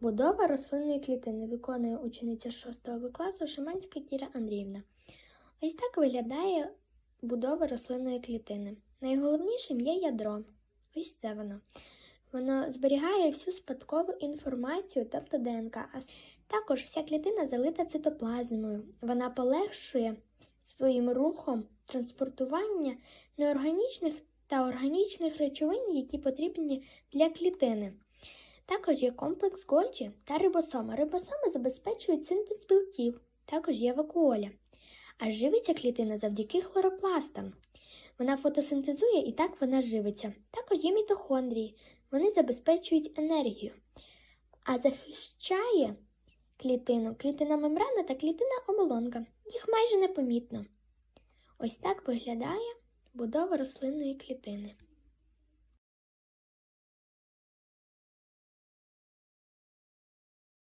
Будова рослинної клітини виконує учениця 6 класу Шиманська Кіра Андріївна. Ось так виглядає будова рослинної клітини. Найголовнішим є ядро. Ось це воно. Воно зберігає всю спадкову інформацію, тобто ДНК. Також вся клітина залита цитоплазмою. Вона полегшує своїм рухом транспортування неорганічних та органічних речовин, які потрібні для клітини. Також є комплекс Гольджі та рибосоми. Рибосоми забезпечують синтез білків, також є вакуоля. А живиться клітина завдяки хлоропластам. Вона фотосинтезує і так вона живиться. Також є мітохондрії, вони забезпечують енергію. А захищає клітину клітина мембрана та клітина оболонка. Їх майже непомітно. Ось так виглядає будова рослинної клітини.